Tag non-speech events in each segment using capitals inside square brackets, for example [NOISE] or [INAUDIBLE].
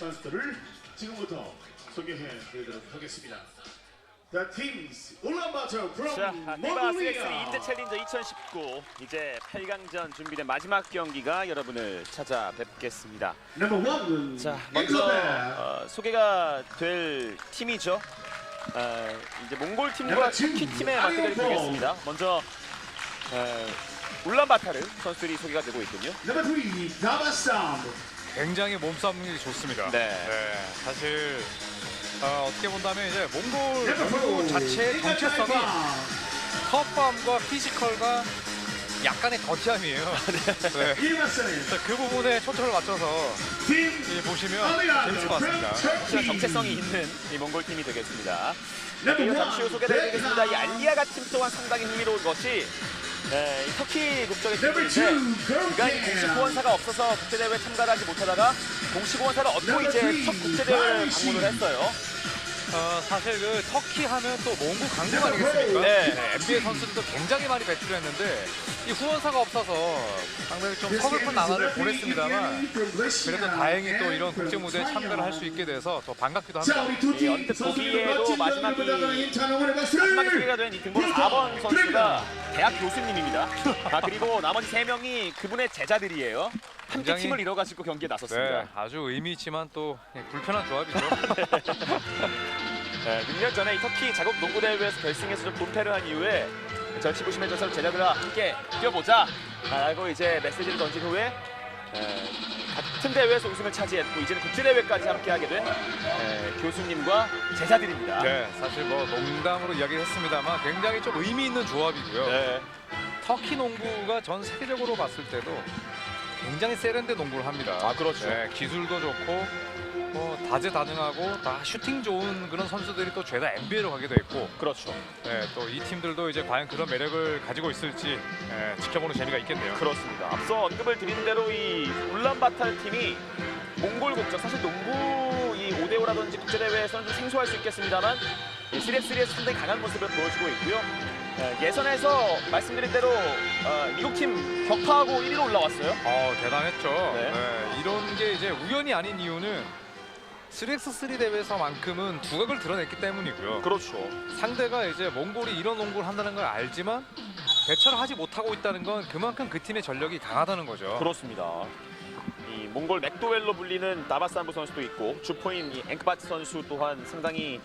선수들을 지금부터 소개해 드리도록 하겠습니다. The teams 울란바토 from 자, 피바 스렉스 Mongolia. 인제 챌린저 2019 이제 8강전 준비된 마지막 경기가 여러분을 찾아뵙겠습니다. Number one. 자, 먼저 어, 소개가 될 팀이죠. 어, 이제 몽골 팀과 터키 팀의 맞대결이 되겠습니다. 먼저 어, 울란바타르 선수들이 소개가 되고 있군요. Number three, Dagestan. 굉장히 몸싸움이 좋습니다. 네. 사실 어, 어떻게 본다면 이제 몽골 농구 four, 자체의 정체성이 Dagestan. 터프함과 피지컬과 약간의 거치함이에요. 네. 일반선. 자, 그 부분에 초점을 맞춰서 팀이 보시면 재밌을 것 같습니다. 정체성이. 있는 이 몽골 팀이 되겠습니다. Number 이어 one, 잠시 후 소개드리겠습니다. 이 알리아가 팀 또한 상당히 흥미로운 것이 에, 이 터키 국적의 팀인데 그간 공식. 후원사가 없어서 국제대회에 참가를 하지 못하다가 공식 후원사를 얻고 이제 첫 국제대회를 방문을 했어요. 어, 사실 그 터키 하면 또 몽구 강국 아니겠습니까? 네. NBA 선수들도 굉장히 많이 배출했는데 이 후원사가 없어서 상당히 좀 서글픈 나날을 보냈습니다만 그래도 다행히 또 이런 국제 무대에 참가를 할 수 있게 돼서 더 반갑기도 자, 합니다. 팀 언뜻 보기에도 마지막이- 마지막에 소개가 된 이 등번호 4번 선수가 대학 교수님입니다. 아, 그리고 나머지 3명이 그분의 제자들이에요. 함께 굉장히- 팀을 이뤄가지고 경기에 나섰습니다. 네, 아주 의미 있지만 또 불편한 조합이죠. 네, 6년 전에 이 터키 자국 농구 대회에서 결승에서 좀 분패를 한 이후에 절치 부심해져서 제자들과 함께 뛰어보자 라고 이제 메시지를 던진 후에 에, 같은 대회에서 우승을 차지했고 이제는 국제 대회까지 함께하게 된 에, 교수님과 제자들입니다. 네, 사실 뭐 농담으로 이야기했습니다만 굉장히 좀 의미 있는 조합이고요. 네. 터키 농구가 전 세계적으로 봤을 때도 굉장히 세련된 농구를 합니다. 아, 그렇죠. 네, 기술도 좋고 뭐 다재다능하고 다 슈팅 좋은 그런 선수들이 또 죄다 NBA로 가기도 했고 그렇죠. 네, 또 이 팀들도 이제 과연 그런 매력을 가지고 있을지 네, 지켜보는 재미가 있겠네요. 그렇습니다. 앞서 언급을 드린 대로 이 울란바탈 팀이 몽골 국적 사실 농구 이 5대5라든지 국제대회에서는 좀 생소할 수 있겠습니다만 3x3에서 상당히 강한 모습을 보여주고 있고요. 에, 예선에서 말씀드린 대로 어, 미국 팀 격파하고 1위로 올라왔어요. 어, 대단했죠. 네. 네, 이런 게 이제 우연이 아닌 이유는 3x3 대회에서만큼은 두각을 드러냈기 때문이고요. 그렇죠. 상대가 이제 몽골이 이런 농구를 한다는 걸 알지만 대처를 하지 못하고 있다는 건 그만큼 그 팀의 전력이 강하다는 거죠. 그렇습니다. 이 몽골 맥도웰로 불리는 나바산부 선수도 있고 주포인 이 앵크바트 선수 또한 상당히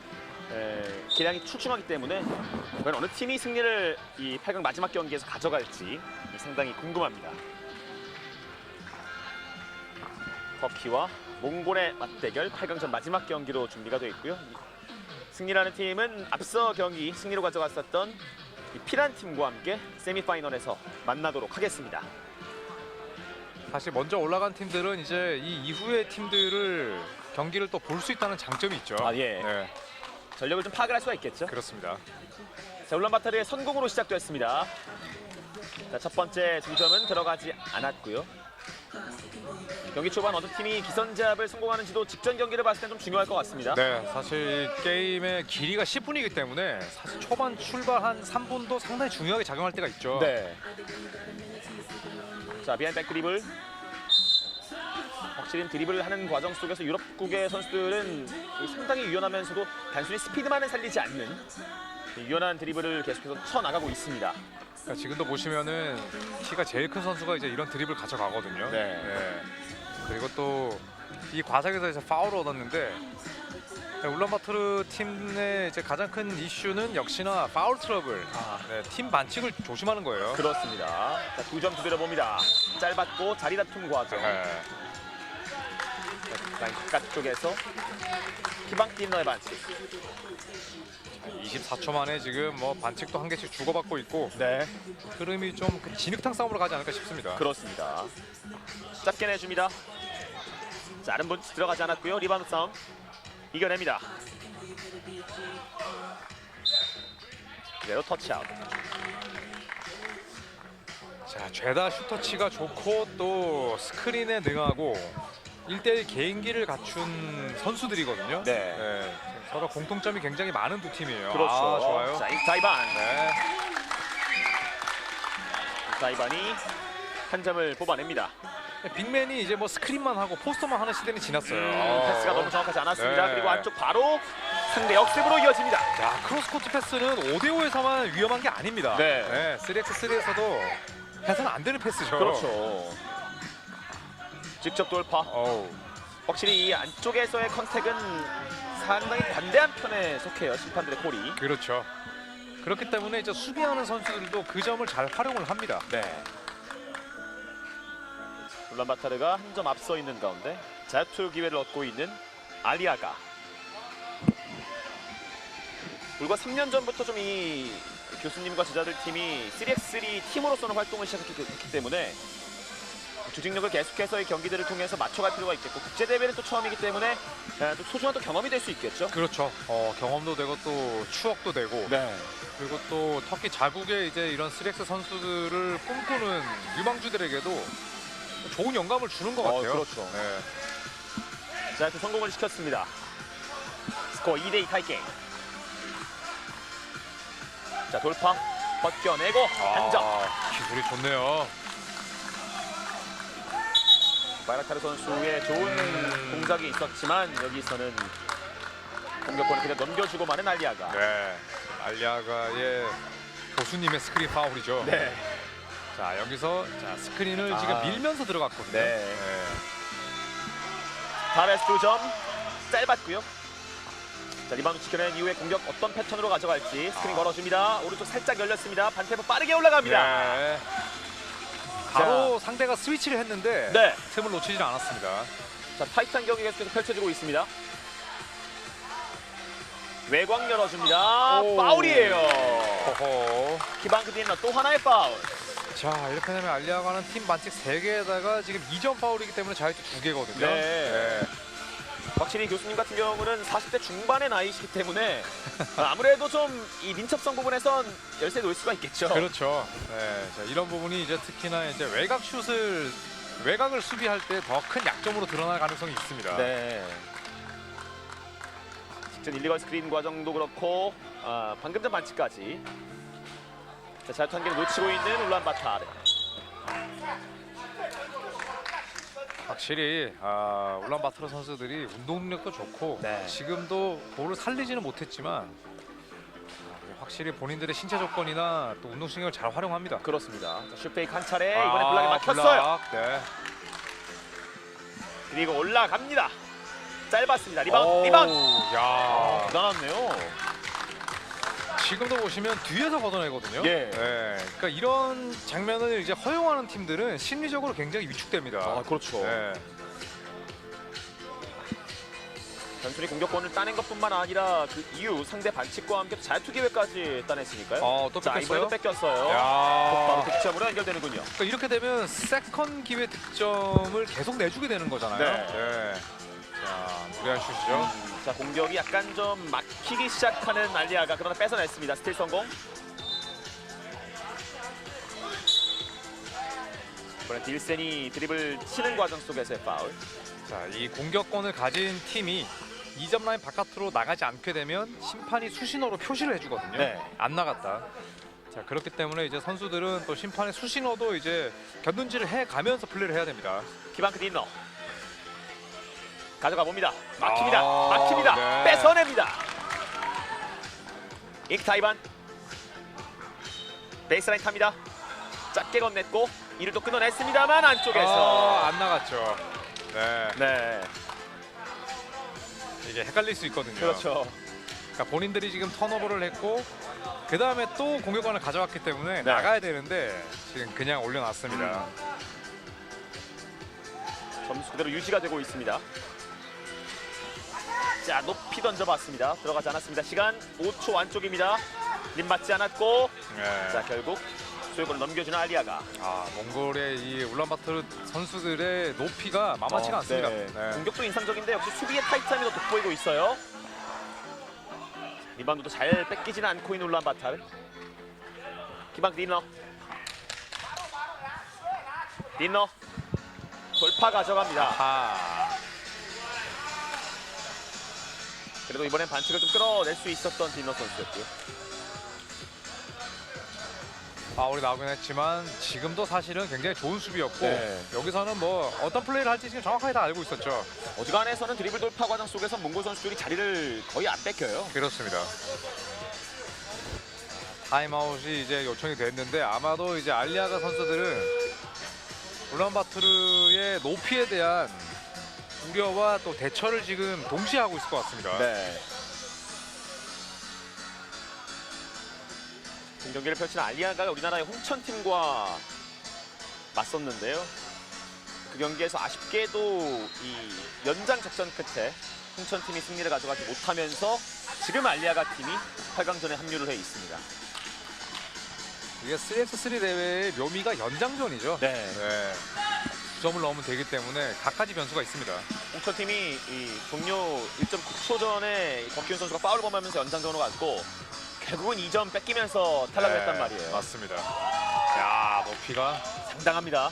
에, 기량이 출중하기 때문에 과연 어느 팀이 승리를 이 8강 마지막 경기에서 가져갈지 상당히 궁금합니다. 터키와 몽골의 맞대결 8강전 마지막 경기로 준비가 되어 있고요. 이 승리라는 팀은 앞서 경기 승리로 가져갔었던 이 피란 팀과 함께 세미파이널에서 만나도록 하겠습니다. 사실 먼저 올라간 팀들은 이제 이 이후의 팀들을 경기를 또 볼 수 있다는 장점이 있죠. 아, 예. 네, 전력을 좀 파악을 할 수가 있겠죠. 그렇습니다. 자, 울란바타르의 선공으로 시작됐습니다. 자, 첫 번째 중점은 들어가지 않았고요. 경기 초반 어느 팀이 기선제압을 성공하는지도 직전 경기를 봤을 때좀 중요할 것 같습니다. 네, 사실 게임의 길이가 10분이기 때문에 사실 초반 출발 한 3분도 상당히 중요하게 작용할 때가 있죠. 네. 자, 비하인드 백 드리블. 확실히 드리블을 하는 과정 속에서 유럽국의 선수들은 이 상당히 유연하면서도 단순히 스피드만을 살리지 않는 이 유연한 드리블을 계속해서 쳐나가고 있습니다. 그러니까 지금도 보시면은 키가 제일 큰 선수가 이제 이런 드립을 가져가거든요. 네. 그리고 또 이 과정에서 이제 파울을 얻었는데 네, 울란바토르 팀의 이제 가장 큰 이슈는 역시나 파울 트러블. 아, 네, 팀 반칙을 조심하는 거예요. 그렇습니다. 자, 두 점 두드려 봅니다. 짧았고 자리 다툼 과정. 네. 바깥쪽에서 키방 딜너의 반칙. 24초 만에 지금 뭐 반칙도 한 개씩 주고받고 있고 네, 흐름이 좀그 진흙탕 싸움으로 가지 않을까 싶습니다. 그렇습니다. 짧게 내줍니다. 짧은 분 들어가지 않았고요. 리바운드 싸움 이겨냅니다. 그대로 터치아웃. 자, 죄다 슈터치가 좋고 또 스크린에 능하고 1대1 개인기를 갖춘 선수들이거든요. 네. 서로 공통점이 굉장히 많은 두 팀이에요. 그렇죠. 아, 좋아요. 자, 이타이반. 네. 이타이반이 한 점을 뽑아냅니다. 빅맨이 이제 뭐 스크린만 하고 포스터만 하는 시대는 지났어요. 음, 패스가 너무 정확하지 않았습니다. 네. 그리고 안쪽 바로 상대 역습으로 이어집니다. 자 크로스코트 패스는 5대5에서만 위험한 게 아닙니다. 네. 3x3에서도 해서는 안 되는 패스죠. 그렇죠. 직접 돌파. 어우. 확실히 이 안쪽에서의 컨택은 상당히 관대한 편에 속해요. 심판들의 콜이. 그렇죠. 그렇기 때문에 이제 수비하는 선수들도 그 점을 잘 활용을 합니다. 네. 울란바타르가 한 점 앞서 있는 가운데 자투 기회를 얻고 있는 알리아가 불과 3년 전부터 좀 이 교수님과 제자들 팀이 3x3 팀으로서는 활동을 시작했기 때문에 조직력을 계속해서 이 경기들을 통해서 맞춰갈 필요가 있겠고 국제 대회는 또 처음이기 때문에 에, 또 소중한 또 경험이 될 수 있겠죠. 그렇죠. 어, 경험도 되고 또 추억도 되고 네. 그리고 또 터키 자국의 이제 이런 3x 선수들을 꿈꾸는 유망주들에게도 좋은 영감을 주는 것 어, 같아요. 그렇죠. 네. 자, 또 성공을 시켰습니다. 스코어 2대2 타이게임. 자, 돌파. 벗겨내고 한 점. 아, 기술이 좋네요. 바이라타르 선수의 좋은 공작이 있었지만 여기서는 공격권을 그냥 넘겨주고 마는 알리아가. 네. 알리아가의 교수님의 스크린 파울이죠. 네. 자 여기서 자 스크린을 아. 지금 밀면서 들어갔거든요. 네. 바레스 2점. 짧았고요. 자, 리바운드 지켜낸 이후에 공격 어떤 패턴으로 가져갈지 스크린 아. 걸어줍니다. 오른쪽 살짝 열렸습니다. 반템포 빠르게 올라갑니다. 네. 바로 상대가 스위치를 했는데 네. 틈을 놓치질 않았습니다. 자, 타이탄 경기 계속해서 펼쳐지고 있습니다. 외곽 열어줍니다. 오. 파울이에요. 호호. 키방크 디너 또 하나의 파울. 자 이렇게 되면 알리아가는 팀 반칙 3개에다가 지금 2점 파울이기 때문에 자유투 2개거든요. 네. 확실히 교수님 같은 경우는 40대 중반의 나이시기 때문에 [LAUGHS] 아무래도 좀 이 민첩성 부분에선 열세 놓을 수가 있겠죠. 그렇죠. 네. 자, 이런 부분이 이제 특히나 이제 외곽 슛을 외곽을 수비할 때 더 큰 약점으로 드러날 가능성이 있습니다. 네. 직전 일리걸 스크린 과정도 그렇고 아, 방금 전 반칙까지 자, 자유투 한 개를 놓치고 있는 울란바타르. 확실히 아, 울란바토르 선수들이 운동 능력도 좋고 네. 지금도 볼을 살리지는 못했지만 아, 확실히 본인들의 신체 조건이나 또 운동 신경을 잘 활용합니다. 그렇습니다. 자, 슛페이크 한 차례 이번에 블락에 아, 막혔어요. 블락, 네. 그리고 올라갑니다. 짧았습니다. 리바운드, 오, 리바운드. 야, 대단하네요. 지금도 보시면 뒤에서 걷어내거든요. 예. 네, 그러니까 이런 장면을 이제 허용하는 팀들은 심리적으로 굉장히 위축됩니다. 아, 그렇죠. 네. 단순히 공격권을 따낸 것뿐만 아니라 그 이후 상대 반칙과 함께 자유투 기회까지 따냈으니까요. 어, 또 자, 뺏겼어요? 이번에도 뺏겼어요. 야. 바로 득점으로 연결되는군요. 그러니까 이렇게 되면 세컨 기회 득점을 계속 내주게 되는 거잖아요. 네. 자, 무리한 슛이죠. 자, 공격이 약간 좀 막히기 시작하는 알리아가 그러나 뺏어냈습니다. 스틸 성공. 이번엔 딜센이 드립을 치는 과정 속에서의 파울. 자, 이 공격권을 가진 팀이 2점 라인 바깥으로 나가지 않게 되면 심판이 수신호로 표시를 해주거든요. 네. 안 나갔다. 자, 그렇기 때문에 이제 선수들은 또 심판의 수신호도 이제 견눈질을 해 가면서 플레이를 해야 됩니다. 키방크 딘너. 가져가 봅니다. 막힙니다. 아, 막힙니다. 네. 뺏어냅니다. 익타이반. 베이스라인 탑니다. 짧게 건넸고 이를 또 끊어냈습니다만 안쪽에서. 아, 안 나갔죠. 네, 네. 이게 헷갈릴 수 있거든요. 그렇죠. 그러니까 본인들이 지금 턴오버를 했고 그 다음에 또 공격권을 가져왔기 때문에 네. 나가야 되는데 지금 그냥 올려놨습니다. 점수 그대로 유지가 되고 있습니다. 자 높이 던져봤습니다. 들어가지 않았습니다. 시간 5초 안쪽입니다. 림 맞지 않았고 네. 자 결국 소유권을 넘겨주는 알리아가 아 몽골의 이 울란바토르 선수들의 높이가 만만치가 어, 않습니다. 네. 네. 공격도 인상적인데 역시 수비의 타이트함이 더 돋보이고 있어요. 리바운드도 잘 뺏기지는 않고 있는 울란바탈. 기방 디너. 디너. 돌파 가져갑니다. 아, 그래도 이번엔 반칙을 좀 끌어낼 수 있었던 디너 선수였고요. 파울이 나오긴 했지만 지금도 사실은 굉장히 좋은 수비였고 네. 여기서는 뭐 어떤 플레이를 할지 지금 정확하게 다 알고 있었죠. 어지간해서는 드리블 돌파 과정 속에서 몽골 선수들이 자리를 거의 안 뺏겨요. 그렇습니다. 타임아웃이 이제 요청이 됐는데 아마도 이제 알리아가 선수들은 울란바토르의 높이에 대한 우려와 또 대처를 지금 동시에 하고 있을 것 같습니다. 네. 경기를 펼치는 알리아가 우리나라의 홍천팀과 맞섰는데요. 그 경기에서 아쉽게도 이 연장 작전 끝에 홍천팀이 승리를 가져가지 못하면서 지금 알리아가 팀이 8강전에 합류를 해 있습니다. 이게 3x3 대회의 묘미가 연장전이죠. 네. 네. 9점을 넣으면 되기 때문에 각가지 변수가 있습니다. 홍천팀이 이 종료 1.9초 전에 곽기훈 선수가 파울을 범하면서 연장전으로 갔고 결국은 2점 뺏기면서 탈락을 네, 했단 말이에요. 맞습니다. 야 높이가 상당합니다.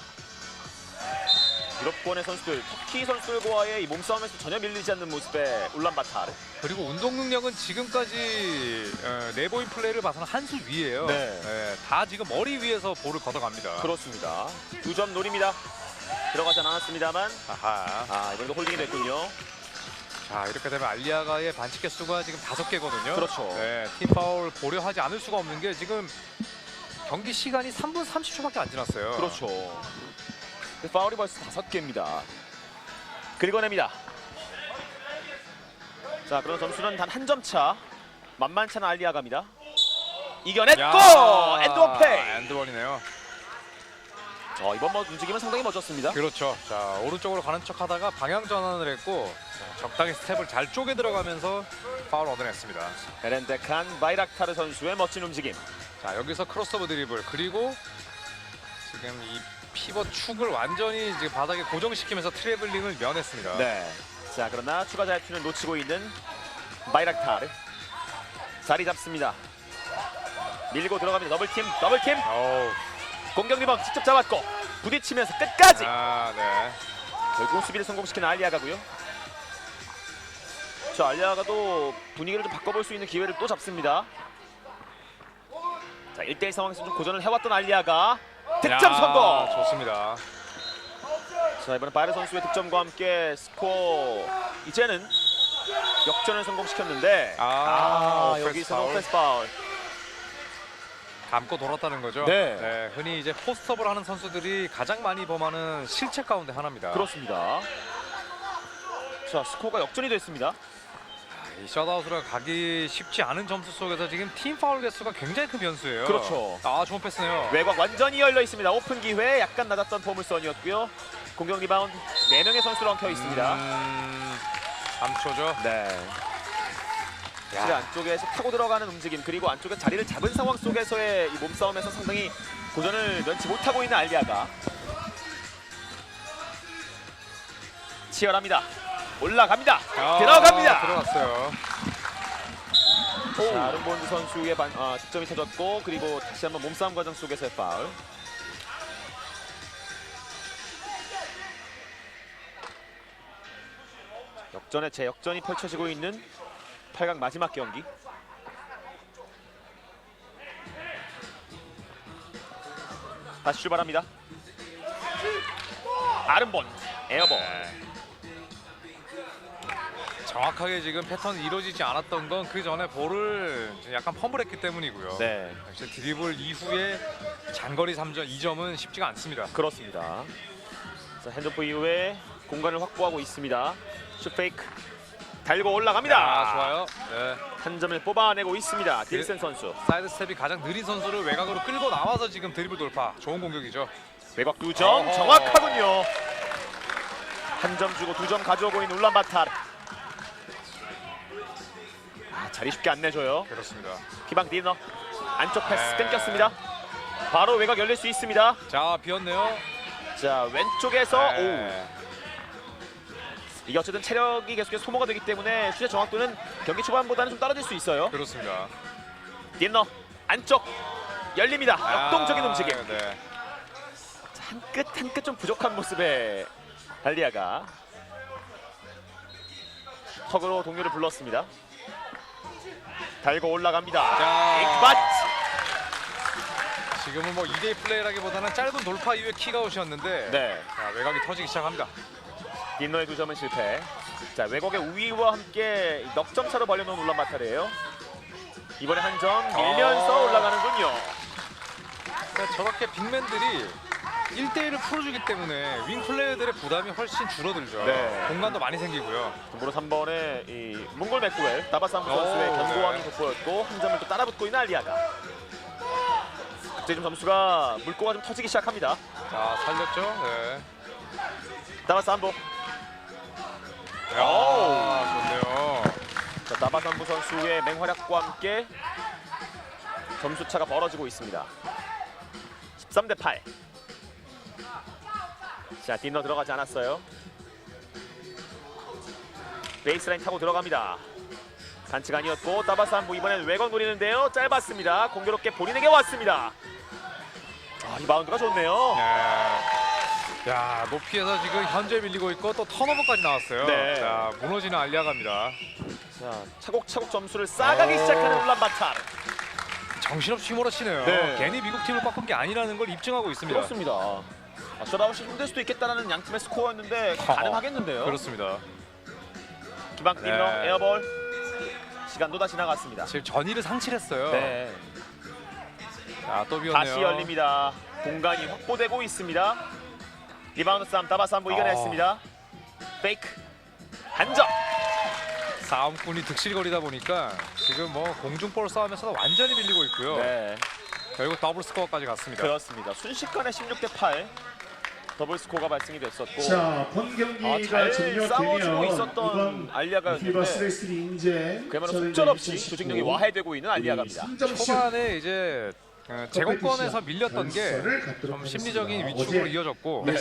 유럽권의 선수들, 터키 선수들과의 이 몸싸움에서 전혀 밀리지 않는 모습의 울란바타르. 그리고 운동 능력은 지금까지 어, 내보인 플레이를 봐서는 한 수 위에요. 네. 다 지금 머리 위에서 볼을 걷어갑니다. 그렇습니다. 두 점 노립니다. 들어가진 않았습니다만 아하. 아 이번에도 홀딩이 됐군요. 자 이렇게 되면 알리아가의 반칙 개수가 지금 다섯 개거든요. 그렇죠. 네, 팀 파울 고려하지 않을 수가 없는 게 지금 경기 시간이 3분 30초밖에 안 지났어요. 그렇죠. 그 파울이 벌써 다섯 개입니다. 긁어냅니다. 자 그럼 점수는 단 한 점 차. 만만치 않은 알리아갑니다. 이겨냈고 엔드원 페이. 엔드원이네요. 어, 이번 뭐 움직임은 상당히 멋졌습니다. 그렇죠. 자 오른쪽으로 가는 척 하다가 방향 전환을 했고 자, 적당히 스텝을 잘 쪼개 들어가면서 파울 얻어냈습니다. 에렌데칸 바이락타르 선수의 멋진 움직임. 자 여기서 크로스오버 드리블 그리고 지금 이 피벗 축을 완전히 이제 바닥에 고정시키면서 트래블링을 면했습니다. 네. 자 그러나 추가 자유투는 놓치고 있는 바이락타르 자리 잡습니다. 밀고 들어갑니다. 더블팀, 더블팀. 어우, 공격 리바운드 직접 잡았고 부딪히면서 끝까지 아, 네. 결국 수비를 성공시키는 알리아가고요. 자 알리아가도 분위기를 좀 바꿔볼 수 있는 기회를 또 잡습니다. 자 1대1 상황에서 좀 고전을 해왔던 알리아가 득점 야, 성공. 좋습니다. 자 이번엔 바이르 선수의 득점과 함께 스코어 이제는 역전을 성공시켰는데 아, 오페스 여기서. 오페스 파울. 감고 돌았다는 거죠. 네. 흔히 이제 포스트업을 하는 선수들이 가장 많이 범하는 실체 가운데 하나입니다. 그렇습니다. 자 스코어가 역전이 됐습니다. 이 셧아웃으로 가기 쉽지 않은 점수 속에서 지금 팀 파울 개수가 굉장히 큰 변수예요. 그렇죠. 아, 좋은 패스네요. 외곽 완전히 열려 있습니다. 오픈 기회 약간 낮았던 포물선이었고요. 공격 리바운드 4명의 선수로 엉켜 있습니다. 음, 3초죠. 네. 실제 안쪽에서 타고 들어가는 움직임 그리고 안쪽에 자리를 잡은 상황 속에서의 이 몸싸움에서 상당히 도전을 면치 못하고 있는 알리아가 치열합니다. 올라갑니다. 아, 들어갑니다. 들어갔어요. 자, 아름본드 선수의 반, 아, 득점이 터졌고 그리고 다시 한번 몸싸움 과정 속에서의 파울. 역전의 재역전이 펼쳐지고 있는 8강 마지막 경기. 다시 출발합니다. 아름본 에어본. 정확하게 지금 패턴이 이루어지지 않았던 건 그 전에 볼을 약간 펌블했기 때문이고요. 네, 역시 드리블 이후에 장거리 3점, 2점은 쉽지가 않습니다. 그렇습니다. 자, 핸드폰 이후에 공간을 확보하고 있습니다. 슛 페이크 달고 올라갑니다. 아, 좋아요. 네. 한 점을 뽑아내고 있습니다. 딜슨 선수. 사이드 스텝이 가장 느린 선수를 외곽으로 끌고 나와서 지금 드리블 돌파. 좋은 공격이죠. 외곽 두 점 어허. 정확하군요. 한 점 주고 두 점 가져오고 있는 울란바타르. 아, 자리 쉽게 안 내줘요. 그렇습니다. 피방 디너 안쪽 패스 네. 끊겼습니다. 바로 외곽 열릴 수 있습니다. 자, 비었네요. 자 왼쪽에서 오 네. 이게 어쨌든 체력이 계속해서 소모가 되기 때문에 슛의 정확도는 경기 초반보다는 좀 떨어질 수 있어요. 그렇습니다. 딘너 안쪽 열립니다. 역동적인 아, 움직임. 네. 한 끗 한 끗 좀 부족한 모습의 달리아가 턱으로 동료를 불렀습니다. 달고 올라갑니다. 자, 잉크밭 지금은 뭐 2대2 플레이라기보다는 짧은 돌파 이후에 킥아웃이었는데 네. 자, 외곽이 터지기 시작합니다. 딘너의 두 점은 실패. 자 외곽의 우위와 함께 넉점 차로 벌려놓은 울란 바타르예요. 이번에 한 점 밀면서 어. 올라가는군요. 그러니까 저렇게 빅맨들이 1대1을 풀어주기 때문에 윙 플레이어들의 부담이 훨씬 줄어들죠. 네. 공간도 많이 생기고요. 무로 3번의 이 몽골 맥구웰 다바산부 선수의 오, 견고함이 네. 돋보였고 한 점을 또 따라붙고 있는 알리아가. 이제 좀 점수가 물꼬가 좀 터지기 시작합니다. 자, 살렸죠? 네. 다바산부. 아, 좋네요. 자, 다바산부 선수의 맹활약과 함께 점수 차가 벌어지고 있습니다. 13 대 8. 자, 딘너 들어가지 않았어요. 베이스라인 타고 들어갑니다. 반칙 아니었고 다바산부 이번엔 외곽 노리는데요. 짧았습니다. 공교롭게 본인에게 왔습니다. 아, 이 마운드가 좋네요. 네. 야, 높이에서 지금 현재 밀리고 있고 또 턴오버까지 나왔어요. 네. 자, 무너지는 알리아갑니다. 자, 차곡차곡 점수를 쌓아가기 오. 시작하는 울란바타르. 정신없이 휘몰아치네요. 네. 괜히 미국 팀을 꺾은 게 아니라는 걸 입증하고 있습니다. 그렇습니다. 아, 셧아웃이 힘들 수도 있겠다라는 양 팀의 스코어였는데 어, 가능하겠는데요. 그렇습니다. 기방 네. 에어볼 시간도 다 지나갔습니다. 지금 전의를 상실했어요. 네, 자, 또 비었네요. 다시 열립니다. 공간이 확보되고 있습니다. 리바운드 싸움 다바산보 이겨냈습니다. 페이크 한 점. 싸움꾼이 득실거리다 보니까 지금 뭐 공중볼 싸움에서도 완전히 밀리고 있고요. 네, 결국 더블 스코어까지 갔습니다. 그렇습니다. 순식간에 16 대 8 더블 스코어가 발생이 됐었고 자, 본 아, 경기가 잘 싸워주고 종료되면 있었던 이번 알리아가였는데 피바 스레스리 인제 그야말로 속절없이 조직력이 와해되고 있는 알리아가입니다. 초반에 이제 어, 제공권에서 밀렸던 게 좀 심리적인 위축으로 이어졌고 네.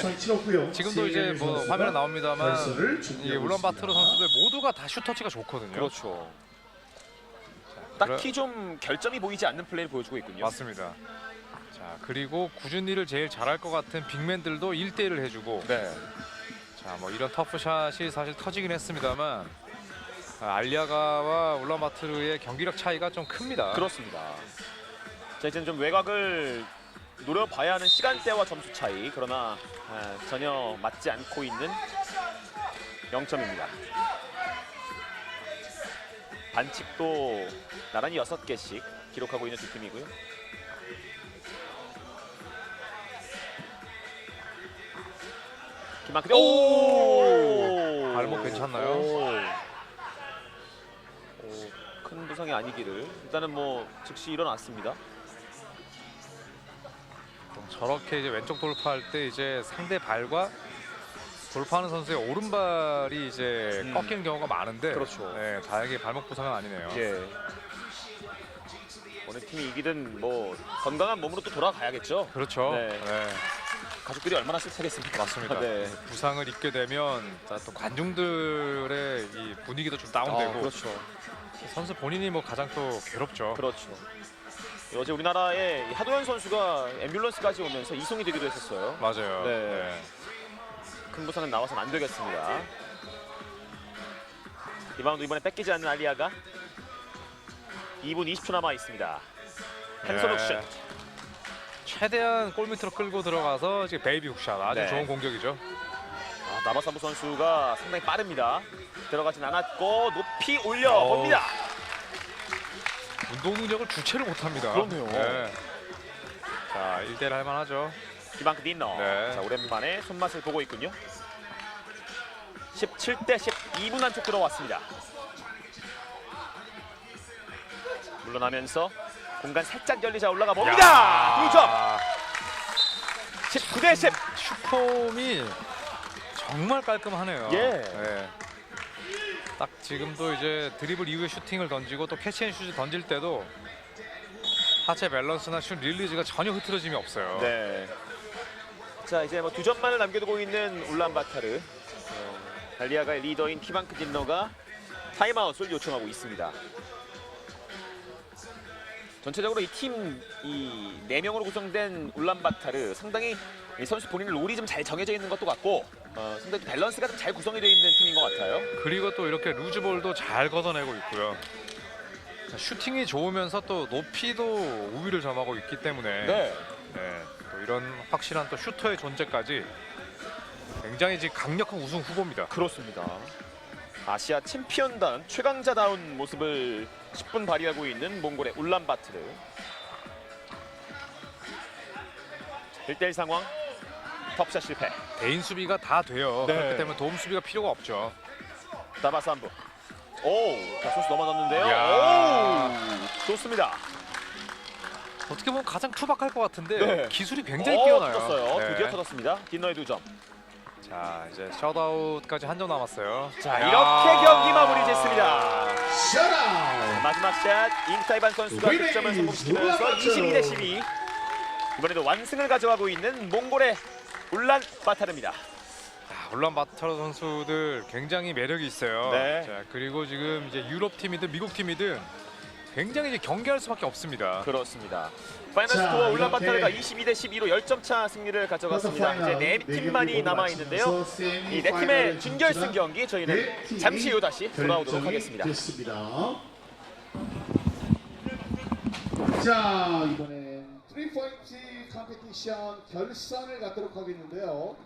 지금도 이제 뭐 화면에 나옵니다만 이 울란바토르 있습니다. 선수들 모두가 다 슈터치가 좋거든요. 그렇죠. 딱히 좀 결점이 보이지 않는 플레이를 보여주고 있군요. 맞습니다. 자 그리고 꾸준히를 제일 잘할 것 같은 빅맨들도 1대1을 해주고 네. 자뭐 이런 터프샷이 사실 터지긴 했습니다만 아, 알리아가와 울란바토르의 경기력 차이가 좀 큽니다. 그렇습니다. 자 이제는 좀 외곽을 노려봐야 하는 시간대와 점수 차이 그러나 아, 전혀 맞지 않고 있는 0점입니다. 반칙도 나란히 6개씩 기록하고 있는 두 팀이고요. 김학대 오! 발목 괜찮나요? 오. 오, 큰 부상이 아니기를 일단은 뭐 즉시 일어났습니다. 저렇게 이제 왼쪽 돌파할 때 이제 상대 발과 돌파하는 선수의 오른발이 이제 음. 꺾이는 경우가 많은데 그렇죠. 네, 다행히 발목 부상은 아니네요. 예. 어느 팀이 이기든 뭐 건강한 몸으로 또 돌아가야겠죠. 그렇죠. 네. 네, 가족들이 얼마나 슬프겠습니까? 맞습니다. 네. 부상을 입게 되면 자, 또 관중들의 이 분위기도 좀 다운되고 아, 그렇죠. 선수 본인이 뭐 가장 또 괴롭죠. 그렇죠. 어제 우리나라에 이 하도현 선수가 앰뷸런스까지 오면서 이송이 되기도 했었어요. 맞아요. 네. 네. 큰 부상은 나와서는 안 되겠습니다. 리바운드 이번에 뺏기지 않는 알리아가 2분 20초 남아 있습니다. 한손 옥션. 네. 최대한 골 밑으로 끌고 들어가서 지금 베이비 훅샷 아주 네. 좋은 공격이죠. 아, 나바사부 선수가 상당히 빠릅니다. 들어가진 않았고 높이 올려. 봅니다. 운동 능력을 주체를 못합니다. 그럼요. 네. 자 1대1 할만하죠. 기방크 딘너. 네. 자 오랜만에 손맛을 보고 있군요. 17대 10, 2분 안쪽 들어왔습니다. 물러나면서 공간 살짝 열리자 올라가 봅니다. 야. 2점. 19대 10. 슈폼이 정말 깔끔하네요. 예. 네. 딱 지금도 이제 드리블 이후에 슈팅을 던지고 또 캐치앤슛을 던질 때도 하체 밸런스나 슛 릴리즈가 전혀 흐트러짐이 없어요. 네. 자 이제 뭐 두 점만을 남겨두고 있는 울란바타르. 어, 달리아가의 리더인 티방크 딘너가 타임아웃을 요청하고 있습니다. 전체적으로 이 팀 이 네 명으로 구성된 울란바타르 상당히 이 선수 본인의 롤이 좀 잘 정해져 있는 것도 같고 어, 상당히 밸런스가 좀 잘 구성이 되어 있는 팀인 것 같아요. 그리고 또 이렇게 루즈볼도 잘 걷어내고 있고요. 자, 슈팅이 좋으면서 또 높이도 우위를 점하고 있기 때문에 네. 예, 또 이런 확실한 또 슈터의 존재까지 굉장히 지금 강력한 우승 후보입니다. 그렇습니다. 아시아 챔피언단 최강자다운 모습을 10분 발휘하고 있는 몽골의 울란바트르. 1대1 상황. 톱샷 실패. 개인 수비가 다 돼요. 네. 그렇기 때문에 도움 수비가 필요가 없죠. 다바스 한 분. 오, 자 선수 넘어졌는데요. 이야. 오, 좋습니다. 어떻게 보면 가장 투박할 것 같은데 네. 기술이 굉장히 오, 뛰어나요. 터졌어요. 네. 드디어 터졌습니다. 뒷너의 두 점. 자 이제 셧아웃까지 한 점 남았어요. 자, 야. 이렇게 경기 마무리 짓습니다. 셧아웃. 마지막 샷 임타이반 선수가! 득점을 성공시키면서 울란바토르! 22 대 12. 이번에도 완승을 가져가고 있는 몽골의 울란 바타르입니다. 아, 울란바토르 선수들 굉장히 매력이 있어요. 네. 자 그리고 지금 이제 유럽 팀이든 미국 팀이든 굉장히 이제 경기할 수밖에 없습니다. 그렇습니다. 파이널 자, 스코어 울란 이렇게 바타르가 22 대 12로 10점 차 승리를 가져갔습니다. 이제 네 팀만이 남아 있는데요. 이 네 팀의 준결승 경기 저희는 잠시 후 다시 돌아오도록 하겠습니다. 됐습니다. 자 이번엔 3포인트 컴피티션 결선을 갖도록 하겠는데요.